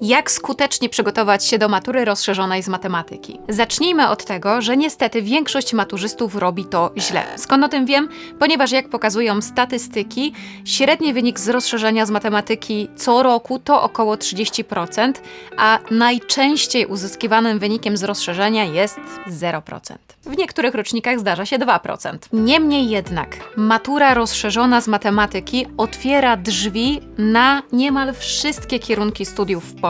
Jak skutecznie przygotować się do matury rozszerzonej z matematyki? Zacznijmy od tego, że niestety większość maturzystów robi to źle. Skąd o tym wiem? Ponieważ jak pokazują statystyki, średni wynik z rozszerzenia z matematyki co roku to około 30%, a najczęściej uzyskiwanym wynikiem z rozszerzenia jest 0%. W niektórych rocznikach zdarza się 2%. Niemniej jednak, matura rozszerzona z matematyki otwiera drzwi na niemal wszystkie kierunki studiów w Polsce.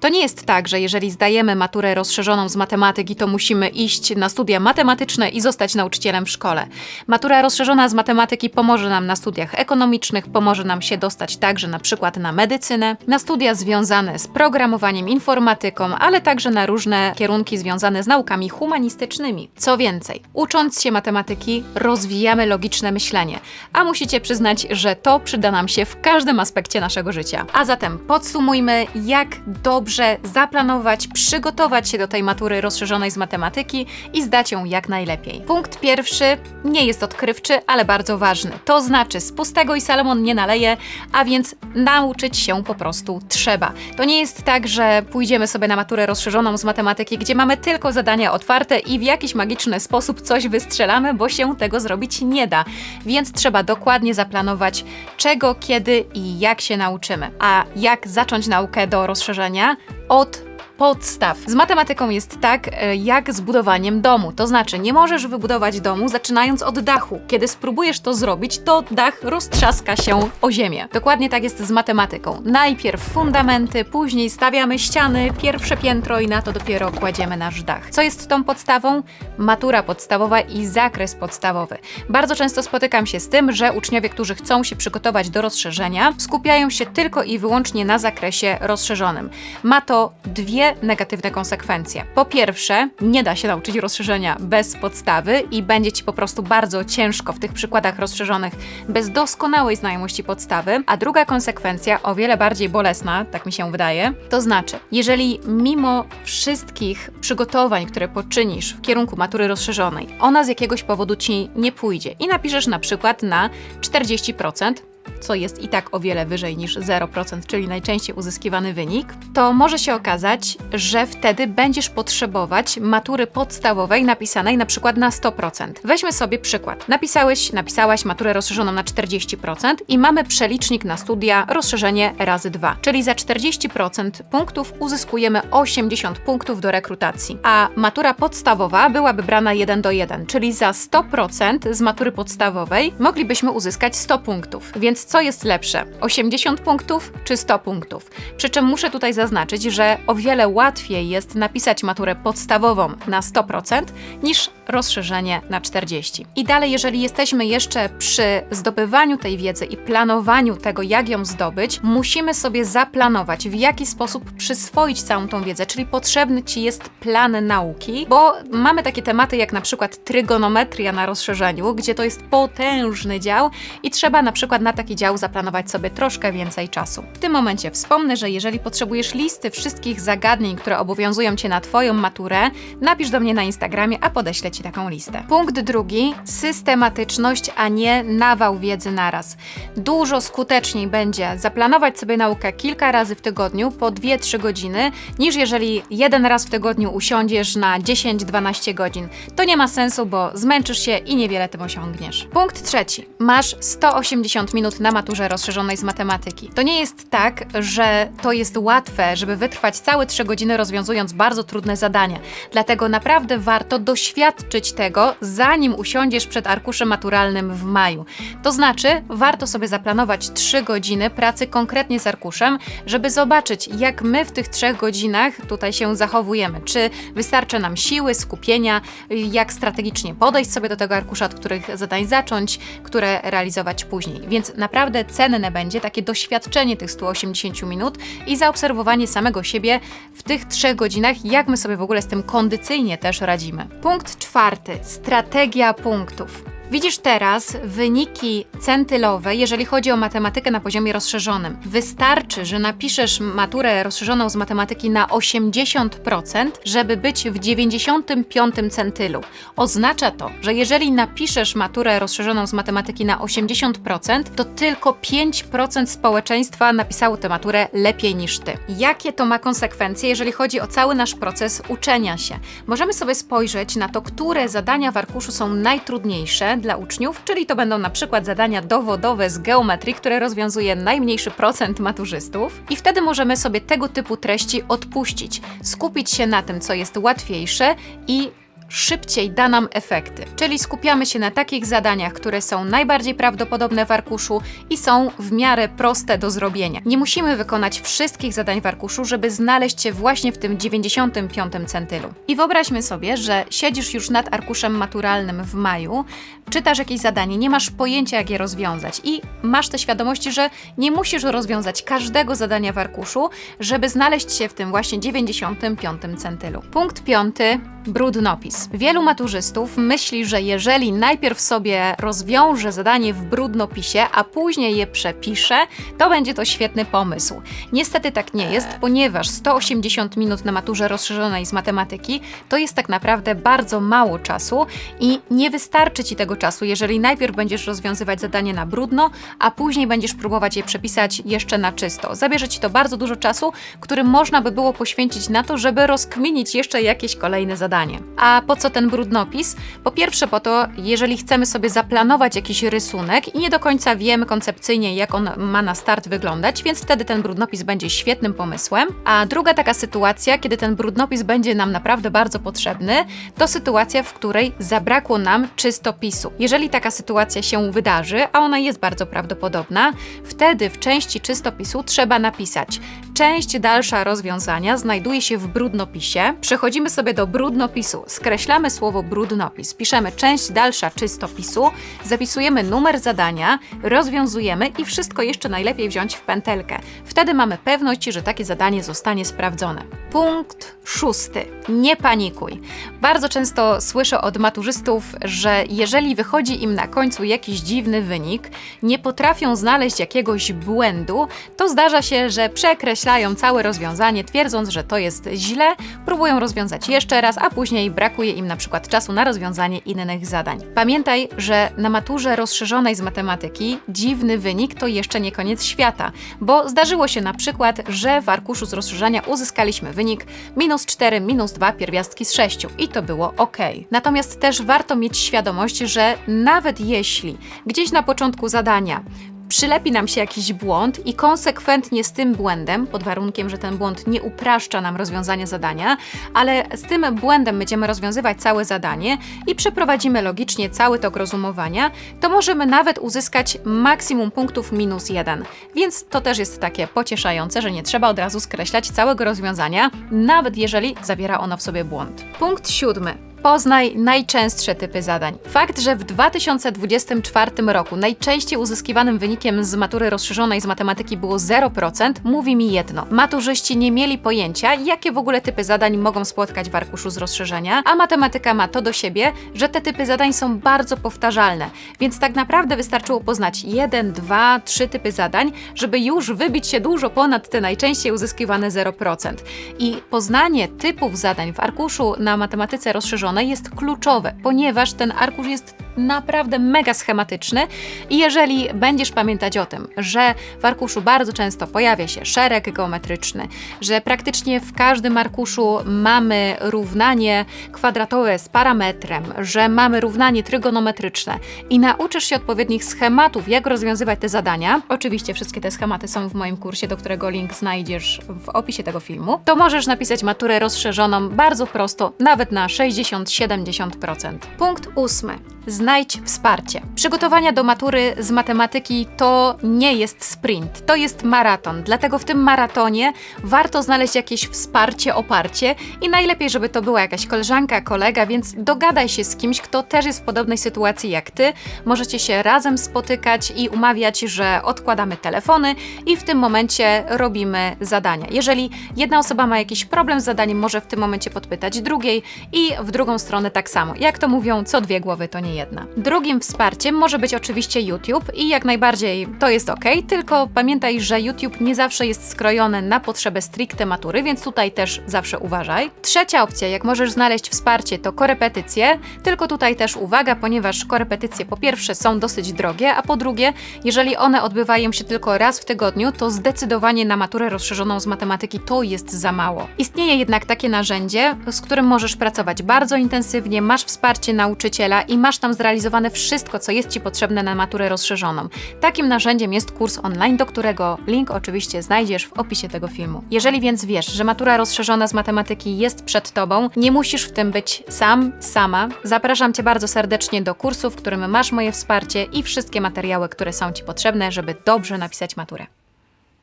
To nie jest tak, że jeżeli zdajemy maturę rozszerzoną z matematyki, to musimy iść na studia matematyczne i zostać nauczycielem w szkole. Matura rozszerzona z matematyki pomoże nam na studiach ekonomicznych, pomoże nam się dostać także na przykład na medycynę, na studia związane z programowaniem, informatyką, ale także na różne kierunki związane z naukami humanistycznymi. Co więcej, ucząc się matematyki, rozwijamy logiczne myślenie, a musicie przyznać, że to przyda nam się w każdym aspekcie naszego życia. A zatem podsumujmy, jak dobrze zaplanować, przygotować się do tej matury rozszerzonej z matematyki i zdać ją jak najlepiej. Punkt pierwszy nie jest odkrywczy, ale bardzo ważny. To znaczy, z pustego i Salomon nie naleje, a więc nauczyć się po prostu trzeba. To nie jest tak, że pójdziemy sobie na maturę rozszerzoną z matematyki, gdzie mamy tylko zadania otwarte i w jakiś magiczny sposób coś wystrzelamy, bo się tego zrobić nie da. Więc trzeba dokładnie zaplanować, czego, kiedy i jak się nauczymy. A jak zacząć naukę do rozszerzenia? Od podstaw. Z matematyką jest tak, e, jak z budowaniem domu. To znaczy, nie możesz wybudować domu zaczynając od dachu. Kiedy spróbujesz to zrobić, to dach roztrzaska się o ziemię. Dokładnie tak jest z matematyką. Najpierw fundamenty, później stawiamy ściany, pierwsze piętro i na to dopiero kładziemy nasz dach. Co jest tą podstawą? Matura podstawowa i zakres podstawowy. Bardzo często spotykam się z tym, że uczniowie, którzy chcą się przygotować do rozszerzenia, skupiają się tylko i wyłącznie na zakresie rozszerzonym. Ma to dwie negatywne konsekwencje. Po pierwsze, nie da się nauczyć rozszerzenia bez podstawy i będzie ci po prostu bardzo ciężko w tych przykładach rozszerzonych bez doskonałej znajomości podstawy. A druga konsekwencja, o wiele bardziej bolesna, tak mi się wydaje, to znaczy, jeżeli mimo wszystkich przygotowań, które poczynisz w kierunku matury rozszerzonej, ona z jakiegoś powodu ci nie pójdzie i napiszesz na przykład na 40%, co jest i tak o wiele wyżej niż 0%, czyli najczęściej uzyskiwany wynik, to może się okazać, że wtedy będziesz potrzebować matury podstawowej napisanej na przykład na 100%. Weźmy sobie przykład. Napisałeś, napisałaś maturę rozszerzoną na 40% i mamy przelicznik na studia rozszerzenie razy 2, czyli za 40% punktów uzyskujemy 80 punktów do rekrutacji, a matura podstawowa byłaby brana 1 do 1, czyli za 100% z matury podstawowej moglibyśmy uzyskać 100 punktów. Więc co jest lepsze? 80 punktów czy 100 punktów? Przy czym muszę tutaj zaznaczyć, że o wiele łatwiej jest napisać maturę podstawową na 100% niż rozszerzenie na 40. I dalej, jeżeli jesteśmy jeszcze przy zdobywaniu tej wiedzy i planowaniu tego, jak ją zdobyć, musimy sobie zaplanować, w jaki sposób przyswoić całą tą wiedzę, czyli potrzebny Ci jest plan nauki, bo mamy takie tematy jak na przykład trygonometria na rozszerzeniu, gdzie to jest potężny dział i trzeba na przykład na taki dział zaplanować sobie troszkę więcej czasu. W tym momencie wspomnę, że jeżeli potrzebujesz listy wszystkich zagadnień, które obowiązują Cię na Twoją maturę, napisz do mnie na Instagramie, a podeślę Ci taką listę. Punkt drugi, systematyczność, a nie nawał wiedzy naraz. Dużo skuteczniej będzie zaplanować sobie naukę kilka razy w tygodniu, po 2-3 godziny, niż jeżeli jeden raz w tygodniu usiądziesz na 10-12 godzin. To nie ma sensu, bo zmęczysz się i niewiele tym osiągniesz. Punkt trzeci. Masz 180 minut na maturze rozszerzonej z matematyki. To nie jest tak, że to jest łatwe, żeby wytrwać całe 3 godziny rozwiązując bardzo trudne zadania. Dlatego naprawdę warto doświadczyć tego, zanim usiądziesz przed arkuszem maturalnym w maju. To znaczy, warto sobie zaplanować 3 godziny pracy konkretnie z arkuszem, żeby zobaczyć, jak my w tych 3 godzinach tutaj się zachowujemy. Czy wystarczy nam siły, skupienia, jak strategicznie podejść sobie do tego arkusza, od których zadań zacząć, które realizować później. Więc naprawdę cenne będzie takie doświadczenie tych 180 minut i zaobserwowanie samego siebie w tych 3 godzinach, jak my sobie w ogóle z tym kondycyjnie też radzimy. Punkt czwarty. Strategia punktów. Widzisz teraz wyniki centylowe, jeżeli chodzi o matematykę na poziomie rozszerzonym. Wystarczy, że napiszesz maturę rozszerzoną z matematyki na 80%, żeby być w 95 centylu. Oznacza to, że jeżeli napiszesz maturę rozszerzoną z matematyki na 80%, to tylko 5% społeczeństwa napisało tę maturę lepiej niż ty. Jakie to ma konsekwencje, jeżeli chodzi o cały nasz proces uczenia się? Możemy sobie spojrzeć na to, które zadania w arkuszu są najtrudniejsze dla uczniów, czyli to będą na przykład zadania dowodowe z geometrii, które rozwiązuje najmniejszy procent maturzystów, i wtedy możemy sobie tego typu treści odpuścić, skupić się na tym, co jest łatwiejsze i szybciej da nam efekty. Czyli skupiamy się na takich zadaniach, które są najbardziej prawdopodobne w arkuszu i są w miarę proste do zrobienia. Nie musimy wykonać wszystkich zadań w arkuszu, żeby znaleźć się właśnie w tym 95 centylu. I wyobraźmy sobie, że siedzisz już nad arkuszem maturalnym w maju, czytasz jakieś zadanie, nie masz pojęcia, jak je rozwiązać i masz tę świadomość, że nie musisz rozwiązać każdego zadania w arkuszu, żeby znaleźć się w tym właśnie 95 centylu. Punkt piąty brudnopis. Wielu maturzystów myśli, że jeżeli najpierw sobie rozwiąże zadanie w brudnopisie, a później je przepisze, to będzie to świetny pomysł. Niestety tak nie jest, ponieważ 180 minut na maturze rozszerzonej z matematyki to jest tak naprawdę bardzo mało czasu i nie wystarczy ci tego czasu, jeżeli najpierw będziesz rozwiązywać zadanie na brudno, a później będziesz próbować je przepisać jeszcze na czysto. Zabierze ci to bardzo dużo czasu, który można by było poświęcić na to, żeby rozkminić jeszcze jakieś kolejne zadanie. A po co ten brudnopis? Po pierwsze po to, jeżeli chcemy sobie zaplanować jakiś rysunek i nie do końca wiemy koncepcyjnie, jak on ma na start wyglądać, więc wtedy ten brudnopis będzie świetnym pomysłem. A druga taka sytuacja, kiedy ten brudnopis będzie nam naprawdę bardzo potrzebny, to sytuacja, w której zabrakło nam czystopisu. Jeżeli taka sytuacja się wydarzy, a ona jest bardzo prawdopodobna, wtedy w części czystopisu trzeba napisać część dalsza rozwiązania znajduje się w brudnopisie. Przechodzimy sobie do brudnopisu, skreślamy słowo brudnopis, piszemy część dalsza czystopisu, zapisujemy numer zadania, rozwiązujemy i wszystko jeszcze najlepiej wziąć w pętelkę. Wtedy mamy pewność, że takie zadanie zostanie sprawdzone. Punkt szósty. Nie panikuj. Bardzo często słyszę od maturzystów, że jeżeli wychodzi im na końcu jakiś dziwny wynik, nie potrafią znaleźć jakiegoś błędu, to zdarza się, że przekreślają całe rozwiązanie, twierdząc, że to jest źle, próbują rozwiązać jeszcze raz, a później brakuje im na przykład czasu na rozwiązanie innych zadań. Pamiętaj, że na maturze rozszerzonej z matematyki dziwny wynik to jeszcze nie koniec świata, bo zdarzyło się na przykład, że w arkuszu z rozszerzenia uzyskaliśmy wynik minus 4, minus 2 pierwiastki z 6 i to było ok. Natomiast też warto mieć świadomość, że nawet jeśli gdzieś na początku zadania przylepi nam się jakiś błąd i konsekwentnie z tym błędem, pod warunkiem, że ten błąd nie upraszcza nam rozwiązania zadania, ale z tym błędem będziemy rozwiązywać całe zadanie i przeprowadzimy logicznie cały tok rozumowania, to możemy nawet uzyskać maksimum punktów minus jeden. Więc to też jest takie pocieszające, że nie trzeba od razu skreślać całego rozwiązania, nawet jeżeli zawiera ono w sobie błąd. Punkt siódmy. Poznaj najczęstsze typy zadań. Fakt, że w 2024 roku najczęściej uzyskiwanym wynikiem z matury rozszerzonej z matematyki było 0%, mówi mi jedno. Maturzyści nie mieli pojęcia, jakie w ogóle typy zadań mogą spotkać w arkuszu z rozszerzenia, a matematyka ma to do siebie, że te typy zadań są bardzo powtarzalne, więc tak naprawdę wystarczyło poznać jeden, dwa, trzy typy zadań, żeby już wybić się dużo ponad te najczęściej uzyskiwane 0%. I poznanie typów zadań w arkuszu na matematyce rozszerzonej jest kluczowe, ponieważ ten arkusz jest naprawdę mega schematyczny. I jeżeli będziesz pamiętać o tym, że w arkuszu bardzo często pojawia się szereg geometryczny, że praktycznie w każdym arkuszu mamy równanie kwadratowe z parametrem, że mamy równanie trygonometryczne i nauczysz się odpowiednich schematów, jak rozwiązywać te zadania, oczywiście wszystkie te schematy są w moim kursie, do którego link znajdziesz w opisie tego filmu, to możesz napisać maturę rozszerzoną bardzo prosto, nawet na 60-70%. Punkt ósmy znajdź wsparcie. Przygotowania do matury z matematyki to nie jest sprint, to jest maraton. Dlatego w tym maratonie warto znaleźć jakieś wsparcie, oparcie i najlepiej, żeby to była jakaś koleżanka, kolega, więc dogadaj się z kimś, kto też jest w podobnej sytuacji jak ty. Możecie się razem spotykać i umawiać, że odkładamy telefony i w tym momencie robimy zadania. Jeżeli jedna osoba ma jakiś problem z zadaniem, może w tym momencie podpytać drugiej i w drugą stronę tak samo. Jak to mówią, co dwie głowy to nie jedna. Drugim wsparciem może być oczywiście YouTube i jak najbardziej to jest ok, tylko pamiętaj, że YouTube nie zawsze jest skrojony na potrzeby stricte matury, więc tutaj też zawsze uważaj. Trzecia opcja, jak możesz znaleźć wsparcie, to korepetycje, tylko tutaj też uwaga, ponieważ korepetycje po pierwsze są dosyć drogie, a po drugie, jeżeli one odbywają się tylko raz w tygodniu, to zdecydowanie na maturę rozszerzoną z matematyki to jest za mało. Istnieje jednak takie narzędzie, z którym możesz pracować bardzo intensywnie, masz wsparcie nauczyciela i masz tam zrealizowane wszystko, co jest Ci potrzebne na maturę rozszerzoną. Takim narzędziem jest kurs online, do którego link oczywiście znajdziesz w opisie tego filmu. Jeżeli więc wiesz, że matura rozszerzona z matematyki jest przed Tobą, nie musisz w tym być sam, sama. Zapraszam Cię bardzo serdecznie do kursu, w którym masz moje wsparcie i wszystkie materiały, które są Ci potrzebne, żeby dobrze napisać maturę.